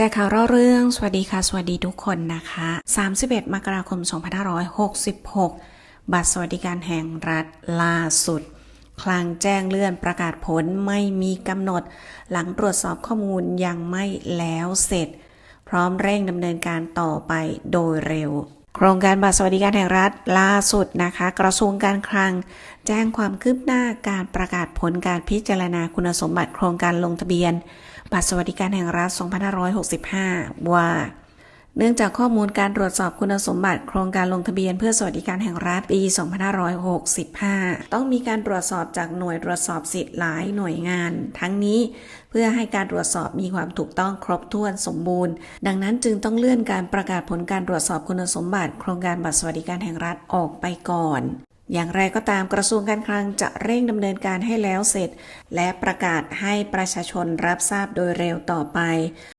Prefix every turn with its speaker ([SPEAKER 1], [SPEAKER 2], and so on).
[SPEAKER 1] แจ้ข่าวเล่าเรื่อง สวัสดีค่ะ สวัสดีทุกคนนะคะ 31 มกราคม 2566 บัตรสวัสดิการแห่งรัฐล่าสุด คลังแจ้งเลื่อนประกาศผลไม่มีกำหนด หลังตรวจสอบข้อมูลยังไม่แล้วเสร็จ พร้อมเร่งดำเนินการต่อไปโดยเร็ว โครงการบัตรสวัสดิการแห่งรัฐล่าสุดนะคะ กระทรวงการคลัง แจ้งความคืบหน้าการประกาศผลการพิจารณาคุณสมบัติโครงการลงทะเบียน บัตรสวัสดิการแห่งรัฐ 2565 ว่า เนื่องจากข้อมูลการตรวจสอบคุณสมบัติ โครงการลงทะเบียนเพื่อสวัสดิการแห่งรัฐปี 2565 ต้องมีการตรวจสอบจากหน่วยตรวจสอบสิทธิ์หลายหน่วยงาน ทั้งนี้เพื่อให้การตรวจสอบมีความถูกต้องครบถ้วนสมบูรณ์ ดังนั้นจึงต้องเลื่อนการประกาศผลการตรวจสอบคุณสมบัติ โครงการบัตรสวัสดิการแห่งรัฐออกไปก่อนอย่างไรก็ตามกระทรวงการคลังจะเร่งดำเนินการให้แล้วเสร็จ และประกาศให้ประชาชนรับทราบโดยเร็วต่อไป